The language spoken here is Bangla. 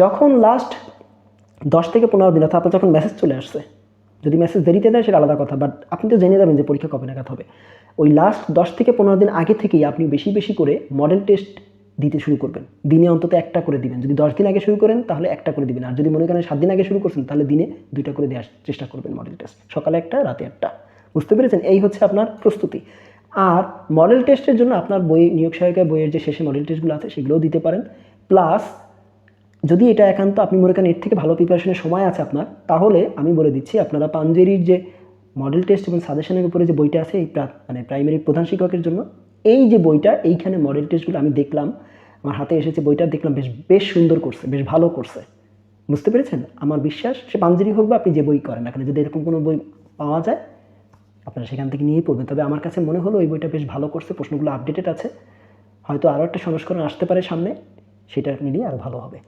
যখন লাস্ট দশ থেকে পনেরো দিন অর্থাৎ আপনার যখন মেসেজ চলে আসছে, যদি মেসেজ দেরিতে দেয় সেটা আলাদা কথা বাট আপনি তো জেনে যাবেন যে পরীক্ষা কবে নাগাদ হবে। ওই লাস্ট দশ থেকে পনেরো দিন আগে থেকেই আপনি বেশি বেশি করে মডেল টেস্ট দিতে শুরু করবেন। দিনে অন্তত একটা করে দিবেন। যদি দশ দিন আগে শুরু করেন, তাহলে একটা করে দিবেন। আর যদি মনে করেন সাত দিন আগে শুরু করছেন, তাহলে দিনে দুইটা করে দেওয়ার চেষ্টা করবেন মডেল টেস্ট সকালে একটা, রাতে একটা। বুঝতে পেরেছেন? এই হচ্ছে আপনার প্রস্তুতি। আর মডেল টেস্টের জন্য আপনার বই, নিয়োগ সহায়িকা বইয়ের যে শেষে মডেল টেস্টগুলো আছে, সেগুলোও দিতে পারেন। প্লাস যদি এটা একান্ত আপনি মনে করেন এর থেকে ভালো প্রিপারেশনের সময় আছে আপনার, তাহলে আমি বলে দিচ্ছি আপনারা পাঞ্জেরির যে মডেল টেস্ট এবং সাজেশনের উপরে যে বইটা আছে এই মানে প্রাইমারি প্রধান শিক্ষকের জন্য, এই যে বইটা, এইখানে মডেল টেস্টগুলো আমি দেখলাম, আমার হাতে এসেছে বইটা, দেখলাম বেশ বেশ সুন্দর করছে, বেশ ভালো করছে। বুঝতে পেরেছেন? আমার বিশ্বাস, সে পাঞ্জেরি হোক বা আপনি যে বই করেন এখানে যদি এরকম কোনো বই পাওয়া যায়, আপনারা সেখান থেকে নিয়েই পড়বেন। তবে আমার কাছে মনে হলো ওই বইটা বেশ ভালো করছে, প্রশ্নগুলো আপডেটেড আছে। হয়তো আরও একটা সংস্করণ আসতে পারে সামনে, সেটা নিলেই আরও ভালো হবে।